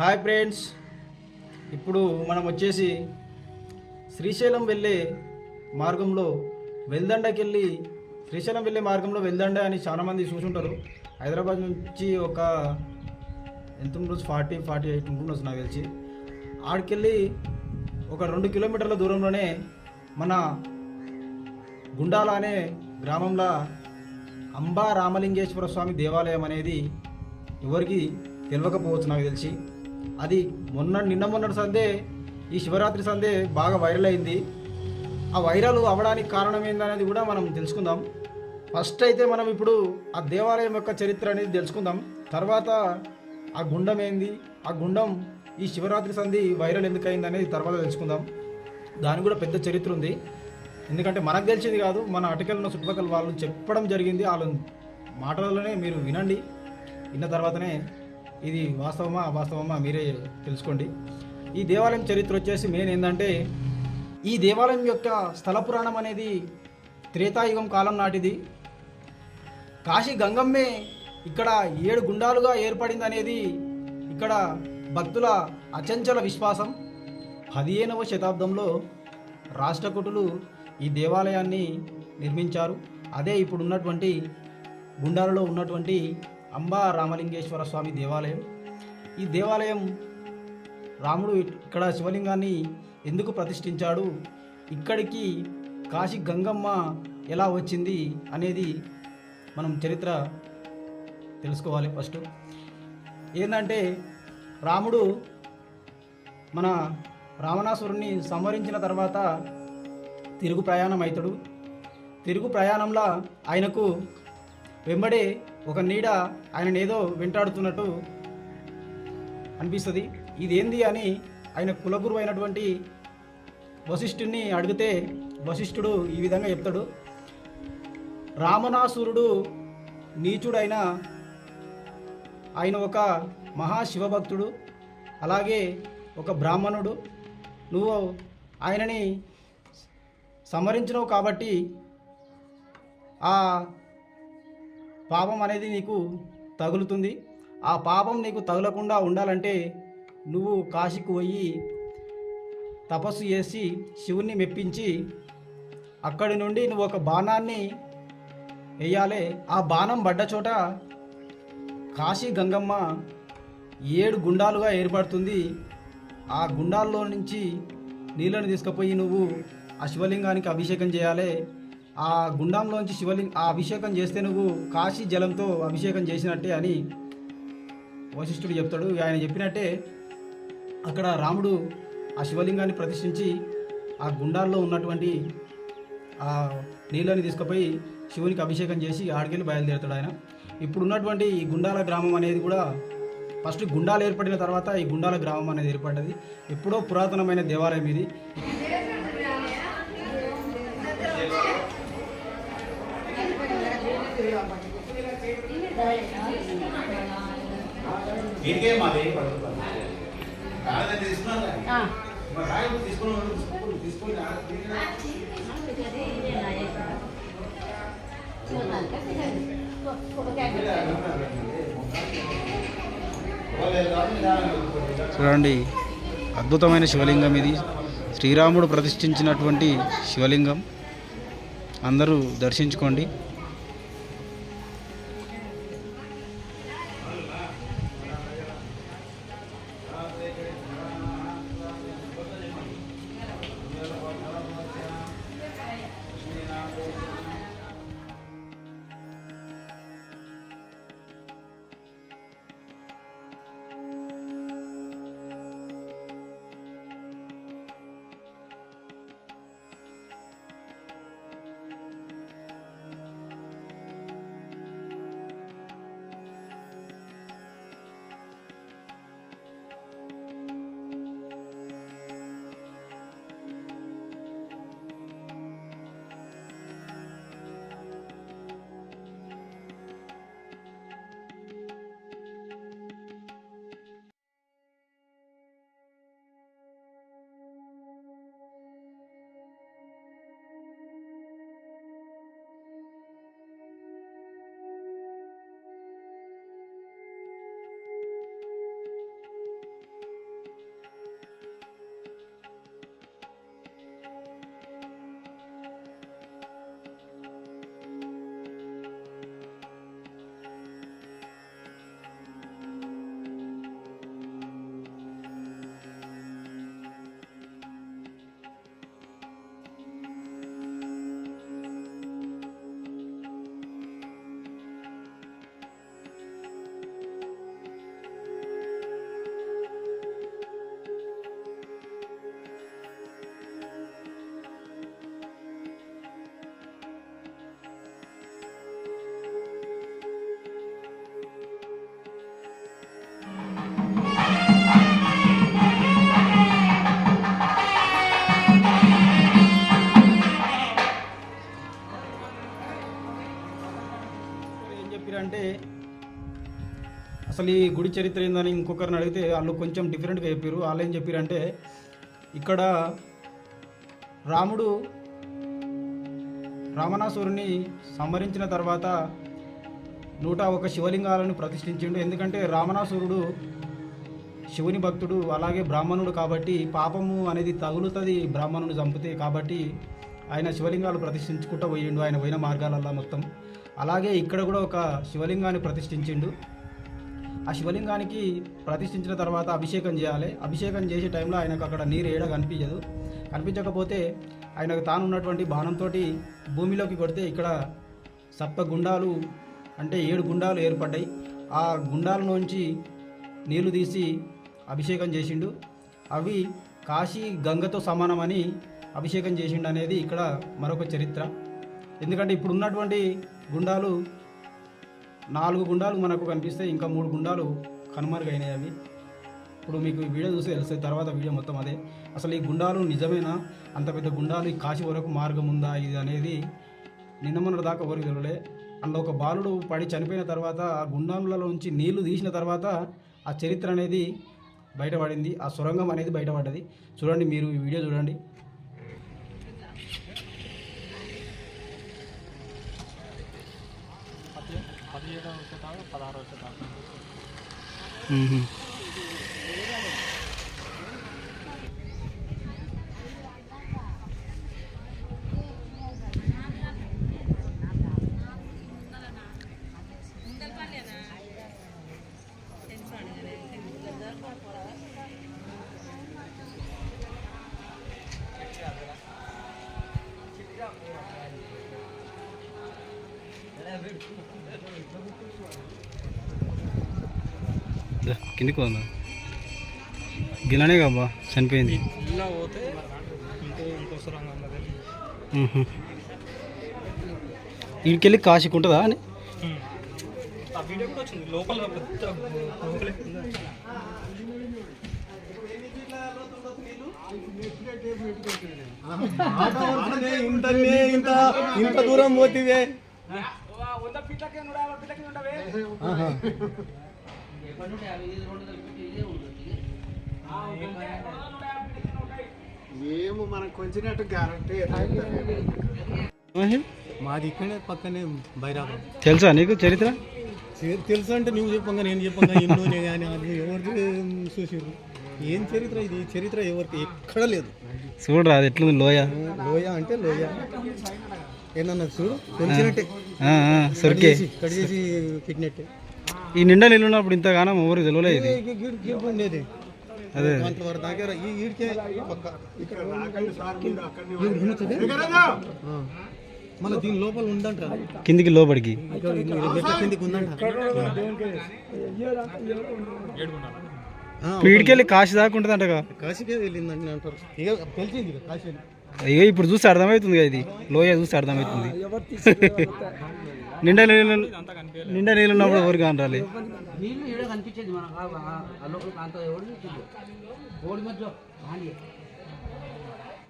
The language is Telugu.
Hi friends. ఇప్పుడు మనం వచ్చేసి శ్రీశైలం వెళ్ళే మార్గంలో వెల్దండకి వెళ్ళి శ్రీశైలం వెళ్ళే మార్గంలో వెల్దండ అని చాలామంది చూసుంటారు. హైదరాబాద్ నుంచి ఒక ఎంత ఉండొచ్చు ఫార్టీ ఫార్టీ ఎయిట్ ఉంటుండొచ్చు నాకు తెలిసి. ఆడికెళ్ళి ఒక రెండు కిలోమీటర్ల దూరంలోనే మన గుండాల అనే గ్రామంలో అంబా రామలింగేశ్వర స్వామి దేవాలయం అనేది ఎవరికి తెలియకపోవచ్చు నాకు తెలిసి. అది మొన్న నిన్న మొన్నటి సందే ఈ శివరాత్రి సందే బాగా వైరల్ అయింది. ఆ వైరల్ అవడానికి కారణం ఏందనేది కూడా మనం తెలుసుకుందాం. ఫస్ట్ అయితే మనం ఇప్పుడు ఆ దేవాలయం యొక్క చరిత్ర అనేది తెలుసుకుందాం. తర్వాత ఆ గుండం ఏంది? ఆ గుండం ఈ శివరాత్రి సంధి వైరల్ ఎందుకు అయింది అనేది తర్వాత తెలుసుకుందాం. దానికి కూడా పెద్ద చరిత్ర ఉంది. ఎందుకంటే మనకు తెలిసింది కాదు మన అటకెల్ ఉన్న చుట్టుపక్కల వాళ్ళు చెప్పడం జరిగింది. వాళ్ళ మాటలలోనే మీరు వినండి. విన్న తర్వాతనే ఇది వాస్తవమా అవాస్తవమా మీరే తెలుసుకోండి. ఈ దేవాలయం చరిత్ర వచ్చేసి మెయిన్ ఏంటంటే ఈ దేవాలయం యొక్క స్థల పురాణం అనేది త్రేతాయుగం కాలం నాటిది. కాశీ గంగమ్మే ఇక్కడ ఏడు గుండాలుగా ఏర్పడింది అనేది ఇక్కడ భక్తుల అచంచల విశ్వాసం. పదిహేనవ శతాబ్దంలో రాష్ట్రకూటులు ఈ దేవాలయాన్ని నిర్మించారు. అదే ఇప్పుడు ఉన్నటువంటి గుండాలలో ఉన్నటువంటి అంబా రామలింగేశ్వర స్వామి దేవాలయం. ఈ దేవాలయం రాముడు ఇక్కడ శివలింగాన్ని ఎందుకు ప్రతిష్ఠించాడు? ఇక్కడికి కాశీ గంగమ్మ ఎలా వచ్చింది అనేది మనం చరిత్ర తెలుసుకోవాలి ఫస్ట్. ఏంటంటే రాముడు మన రావణాసురుణ్ణి సంహరించిన తర్వాత తిరుగు ప్రయాణం అవుతాడు తిరుగు ప్రయాణంలో ఆయనకు వెంబడే ఒక నీడ ఆయన ఏదో వెంటాడుతున్నట్టు అనిపిస్తుంది. ఇదేంది అని ఆయన కులగురు అయినటువంటి వశిష్ఠుడిని అడిగితే వశిష్ఠుడు ఈ విధంగా చెప్తాడు. రామనాసురుడు నీచుడైన ఆయన ఒక మహాశివభక్తుడు అలాగే ఒక బ్రాహ్మణుడు. నువ్వు ఆయనని సంహరించినవు కాబట్టి ఆ పాపం అనేది నీకు తగులుతుంది. ఆ పాపం నీకు తగులకుండా ఉండాలంటే నువ్వు కాశీకి పోయి తపస్సు చేసి శివుణ్ణి మెప్పించి అక్కడి నుండి నువ్వు ఒక బాణాన్ని వేయాలి. ఆ బాణం పడ్డ చోట కాశీ గంగమ్మ ఏడు గుండాలుగా ఏర్పడుతుంది. ఆ గుండాల్లో నుంచి నీళ్ళని తీసుకుపోయి నువ్వు ఆ శివలింగానికి అభిషేకం చేయాలి. ఆ గుండంలోంచి శివలింగ ఆ అభిషేకం చేస్తే నువ్వు కాశీ జలంతో అభిషేకం చేసినట్టే అని వశిష్ఠుడు చెప్తాడు. ఆయన చెప్పినట్టే అక్కడ రాముడు ఆ శివలింగాన్ని ప్రతిష్ఠించి ఆ గుండాల్లో ఉన్నటువంటి ఆ నీళ్ళని తీసుకుపోయి శివునికి అభిషేకం చేసి ఆడికెళ్ళి బయలుదేరుతాడు ఆయన. ఇప్పుడు ఉన్నటువంటి ఈ గుండాల గ్రామం అనేది కూడా ఫస్ట్ గుండాలు ఏర్పడిన తర్వాత ఈ గుండాల గ్రామం అనేది ఏర్పడ్డది. ఎప్పుడో పురాతనమైన దేవాలయం ఇది. మరి రాయి తీసుకుని చూడండి అద్భుతమైన శివలింగం ఇది. శ్రీరాముడు ప్రతిష్ఠించినటువంటి శివలింగం. అందరూ దర్శించుకోండి. ఏంటంటే అసలు ఈ గుడి చరిత్ర ఏందని ఇంకొకరిని అడిగితే వాళ్ళు కొంచెం డిఫరెంట్గా చెప్పారు వాళ్ళు ఏం చెప్పారంటే ఇక్కడ రాముడు రావణాసురుని సంహరించిన తర్వాత నూట ఒక శివలింగాలను ప్రతిష్ఠించిండు. ఎందుకంటే రామణాసురుడు శివుని భక్తుడు అలాగే బ్రాహ్మణుడు కాబట్టి పాపము అనేది తగులుతుంది బ్రాహ్మణుని చంపితే కాబట్టి ఆయన శివలింగాలు ప్రతిష్ఠించుకుంటూ పోయిండు. ఆయన పోయిన మార్గాలల్లో మొత్తం. అలాగే ఇక్కడ కూడా ఒక శివలింగాన్ని ప్రతిష్ఠించిండు. ఆ శివలింగానికి ప్రతిష్ఠించిన తర్వాత అభిషేకం చేయాలి. అభిషేకం చేసే టైంలో ఆయనకు అక్కడ నీరు ఏడ కనిపించదు. కనిపించకపోతే ఆయనకు తాను ఉన్నటువంటి బాణంతో భూమిలోకి కొడితే ఇక్కడ సప్త గుండాలు అంటే ఏడు గుండాలు ఏర్పడ్డాయి. ఆ గుండాల నుంచి నీళ్ళు తీసి అభిషేకం చేసిండు. అవి కాశీ గంగతో సమానమని అభిషేకం చేసిండు అనేది ఇక్కడ మరొక చరిత్ర. ఎందుకంటే ఇప్పుడు ఉన్నటువంటి గుండాలు నాలుగు గుండాలు మనకు కనిపిస్తాయి ఇంకా మూడు గుండాలు కనుమరుగైనాయి అవి. ఇప్పుడు మీకు వీడియో చూస్తే తెలుస్తుంది తర్వాత వీడియో మొత్తం అదే. అసలు ఈ గుండాలు నిజమేనా? అంత పెద్ద గుండాలు ఈ కాశీ వరకు మార్గం ఉందా ఇది అనేది నిన్న దాకా ఎవరికి తెలియలే. అందులో ఒక బాలుడు పడి చనిపోయిన తర్వాత ఆ గుండాలలోంచి నీళ్ళు తీసిన తర్వాత ఆ చరిత్ర అనేది బయటపడింది ఆ సొరంగం అనేది బయటపడ్డది. చూడండి మీరు ఈ వీడియో చూడండి. పదిహేడవ శతాబ్దం కిందికి పోదా గిలానే కాబా చనిపోయింది. వీడికెళ్ళి కాశీకి ఉంటుందా అని? ఆ వీడియో కూడా వచ్చింది. లోపల పెద్ద లోపలే ఉంది. ఇంతనే ఇంత ఇంత దూరం పోతివే. ఏమో మనకు వచ్చినట్టు గ్యారంటీ మాది ఇక్కడే పక్కనే బైరాపురం తెలుసా నీకు చరిత్ర? తెలుసు అంటే నువ్వు చెప్పంగా నేను చెప్పంగా ఎన్నోనే కానీ అది ఎవరు చూసిర్రు. ఏం చరిత్ర ఇది? చరిత్ర ఎవరికి ఎక్కడ లేదు. చూడరా అది ఎట్లుంది? లోయ. లోయ అంటే లోయ. ఏమన్నా చూడు? ఆ, సొరికే. కట్ చేసి పెట్టినట్టే ఈ నిండా నీళ్ళు ఉన్నప్పుడు ఇంతగానం ఎవరికి తెలియలేదు ఇది. ఉండేది. అదే. మళ్ళీ దీని లోపల ఉందంట. కిందికి లోపలికి కిందికి ఉందంట. వీడికెళ్ళి కాశీ దాకా ఉంటుంది అంటగా కాశీకే వెళ్ళిందని అంటారు. ఇక తెలిసింది ఇక కాశీ ఇక ఇప్పుడు చూస్తే అర్థమవుతుంది కదా ఇది. లోయ చూస్తే అర్థమవుతుంది. నిండా నిండా నీళ్ళు ఉన్నప్పుడు కానీ రాలేదు నీళ్ళు కనిపించేది మనకు. ఆ- లోపల ప్రాంతం ఎవరు చూసిండు మధ్య